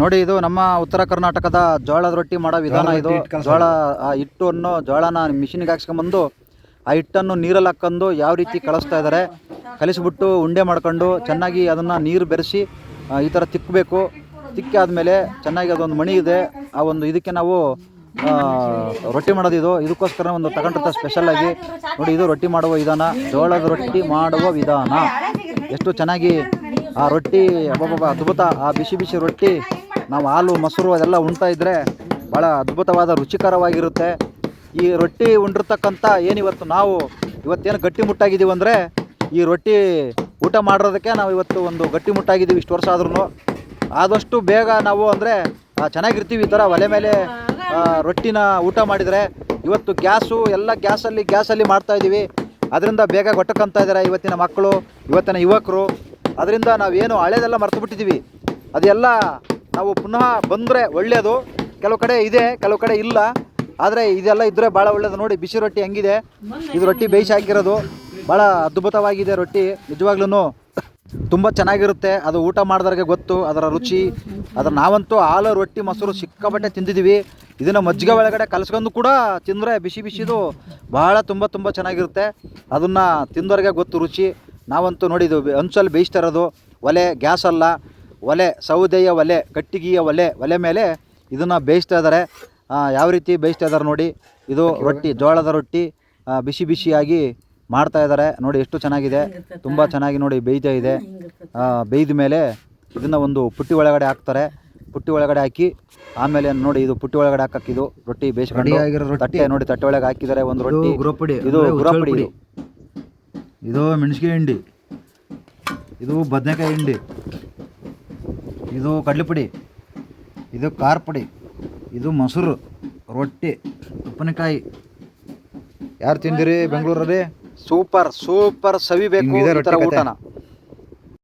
ನೋಡಿ ಇದು ನಮ್ಮ ಉತ್ತರ ಕರ್ನಾಟಕದ ಜೋಳದ ರೊಟ್ಟಿ ಮಾಡೋ ವಿಧಾನ ಇದು. ಜೋಳ ಆ ಹಿಟ್ಟನ್ನು ಜೋಳನ ಮಿಷಿನ್ಗೆ ಹಾಕ್ಸ್ಕೊಂಬಂದು ಆ ಹಿಟ್ಟನ್ನು ನೀರಲ್ಲಿ ಹಾಕೊಂಡು ಯಾವ ರೀತಿ ಕಳಿಸ್ತಾ ಇದ್ದಾರೆ ಕಲಿಸ್ಬಿಟ್ಟು ಉಂಡೆ ಮಾಡ್ಕೊಂಡು ಚೆನ್ನಾಗಿ ಅದನ್ನು ನೀರು ಬೆರೆಸಿ ಈ ಥರ ತಿಕ್ಕಬೇಕು ತಿಕ್ಕಿ ಆದಮೇಲೆ ಚೆನ್ನಾಗಿ ಅದೊಂದು ಮಣಿ ಇದೆ. ಆ ಒಂದು ಇದಕ್ಕೆ ನಾವು ರೊಟ್ಟಿ ಮಾಡೋದಿದು ಇದು. ಇದಕ್ಕೋಸ್ಕರ ಒಂದು ತಗೊಂಡಿರ್ತಾರೆ ಸ್ಪೆಷಲ್ ಆಗಿ ನೋಡಿ ಇದು ರೊಟ್ಟಿ ಮಾಡುವ ವಿಧಾನ ಜೋಳದ ರೊಟ್ಟಿ ಮಾಡುವ ವಿಧಾನ. ಎಷ್ಟು ಚೆನ್ನಾಗಿ ಆ ರೊಟ್ಟಿ ಅಬ್ಬಬ್ಬ ಅದ್ಭುತ ಆ ಬಿಸಿ ಬಿಸಿ ರೊಟ್ಟಿ ನಾವು ಹಾಲು, ಮೊಸರು ಅದೆಲ್ಲ ಉಣ್ತಾ ಇದ್ರೆ ಭಾಳ ಅದ್ಭುತವಾದ, ರುಚಿಕರವಾಗಿರುತ್ತೆ. ಈ ರೊಟ್ಟಿ ಉಂಡಿರ್ತಕ್ಕಂಥ ಏನಿವತ್ತು ನಾವು ಇವತ್ತೇನು ಗಟ್ಟಿ ಮುಟ್ಟಾಗಿದ್ದೀವಿ ಅಂದರೆ ಈ ರೊಟ್ಟಿ ಊಟ ಮಾಡಿರೋದಕ್ಕೆ ನಾವು ಇವತ್ತು ಒಂದು ಗಟ್ಟಿಮುಟ್ಟಾಗಿದ್ದೀವಿ ಇಷ್ಟು ವರ್ಷ ಆದ್ರೂ ಆದಷ್ಟು ಬೇಗ ನಾವು ಅಂದರೆ ಚೆನ್ನಾಗಿರ್ತೀವಿ ಈ ಥರ ಒಲೆ ಮೇಲೆ ರೊಟ್ಟಿನ ಊಟ ಮಾಡಿದರೆ. ಇವತ್ತು ಗ್ಯಾಸು, ಎಲ್ಲ ಗ್ಯಾಸಲ್ಲಿ ಗ್ಯಾಸಲ್ಲಿ ಮಾಡ್ತಾಯಿದ್ದೀವಿ ಅದರಿಂದ ಬೇಗ ಗೊಟ್ಟಕ್ಕಂತ ಇದ್ದಾರೆ ಇವತ್ತಿನ ಮಕ್ಕಳು, ಇವತ್ತಿನ ಯುವಕರು. ಅದರಿಂದ ನಾವೇನು ಹಳೇದೆಲ್ಲ ಮರೆತು ಬಿಟ್ಟಿದ್ದೀವಿ. ಅದೆಲ್ಲ ನಾವು ಪುನಃ ಬಂದರೆ ಒಳ್ಳೆಯದು ಕೆಲವು ಕಡೆ ಇದೆ, ಕೆಲವು ಕಡೆ ಇಲ್ಲ. ಆದರೆ ಇದೆಲ್ಲ ಇದ್ದರೆ ಭಾಳ ಒಳ್ಳೆಯದು ನೋಡಿ, ಬಿಸಿ ರೊಟ್ಟಿ ಹೆಂಗಿದೆ? ಇದು ರೊಟ್ಟಿ ಬೇಯಿಸಿ ಹಾಕಿರೋದು ಭಾಳ ಅದ್ಭುತವಾಗಿದೆ ರೊಟ್ಟಿ. ನಿಜವಾಗ್ಲೂ ತುಂಬ ಚೆನ್ನಾಗಿರುತ್ತೆ. ಅದು ಊಟ ಮಾಡಿದವ್ರಿಗೆ ಗೊತ್ತು. ಅದರ ರುಚಿ. ಅದರ ನಾವಂತೂ ಹಾಲು, ರೊಟ್ಟಿ, ಮೊಸರು ಸಿಕ್ಕಾಪಟ್ಟೆ ತಿಂದಿದ್ದೀವಿ ಇದನ್ನು ಮಜ್ಜಿಗೆ ಒಳಗಡೆ ಕಲಸ್ಕೊಂಡು ಕೂಡ ತಿಂದರೆ ಬಿಸಿ ಬಿಸಿದು ಭಾಳ ತುಂಬ ತುಂಬ ಚೆನ್ನಾಗಿರುತ್ತೆ. ಅದನ್ನು ತಿಂದವ್ರಿಗೆ ಗೊತ್ತು ರುಚಿ. ನಾವಂತೂ ನೋಡಿದ್ದು ಹಂಚಲ್ಲಿ ಬೇಯಿಸ್ತಾ ಇರೋದು. ಒಲೆ, ಗ್ಯಾಸ್ ಅಲ್ಲ. ಒಲೆ ಸೌದೆಯ ಒಲೆ ಕಟ್ಟಿಗೆಯ ಒಲೆ ಒಲೆ ಮೇಲೆ ಇದನ್ನು ಬೇಯಿಸ್ತಾ ಇದ್ದಾರೆ ಯಾವ ರೀತಿ ಬೇಯಿಸ್ತಾ ಇದ್ದಾರೆ ನೋಡಿ ಇದು ರೊಟ್ಟಿ ಜೋಳದ ರೊಟ್ಟಿ ಬಿಸಿ ಬಿಸಿಯಾಗಿ ಮಾಡ್ತಾ ಇದ್ದಾರೆ. ನೋಡಿ ಎಷ್ಟು ಚೆನ್ನಾಗಿದೆ. ತುಂಬ ಚೆನ್ನಾಗಿ ನೋಡಿ ಬೇಯ್ತಾ ಇದೆ. ಬೇಯ್ದ ಮೇಲೆ ಇದನ್ನು ಒಂದು ಪುಟ್ಟಿ ಒಳಗಡೆ ಹಾಕ್ತಾರೆ. ಪುಟ್ಟಿ ಒಳಗಡೆ ಹಾಕಿ ಆಮೇಲೆ ನೋಡಿ ಇದು ಪುಟ್ಟಿ ಒಳಗಡೆ ಹಾಕಕ್ಕೆ ಇದು ರೊಟ್ಟಿ ಬೇಯಿಸ್ಕೊಂಡು ತಟ್ಟೆ ನೋಡಿ ತಟ್ಟೆ ಒಳಗೆ ಹಾಕಿದ್ದಾರೆ ಒಂದು ರೊಟ್ಟಿ. ಗುರಪುಡಿ ಇದು ಗುರಪುಡಿ ಇದು ಇದು ಮೆಣಸಿಗೆ ಹಿಂಡಿ. ಇದು ಬದನೆಕಾಯಿ ಹಿಂಡಿ. ಇದು ಕಡಲೆಪುಡಿ ಇದು ಖಾರ ಪುಡಿ ಇದು ಮೊಸರು ರೊಟ್ಟಿ ಉಪ್ಪಿನಕಾಯಿ. ಯಾರು ತಿಂದಿರಿ ಬೆಂಗಳೂರಲ್ಲಿ? ಸೂಪರ್ ಸೂಪರ್ ಸವಿಬೇಕು ಬೇಕು. ಊಟನ.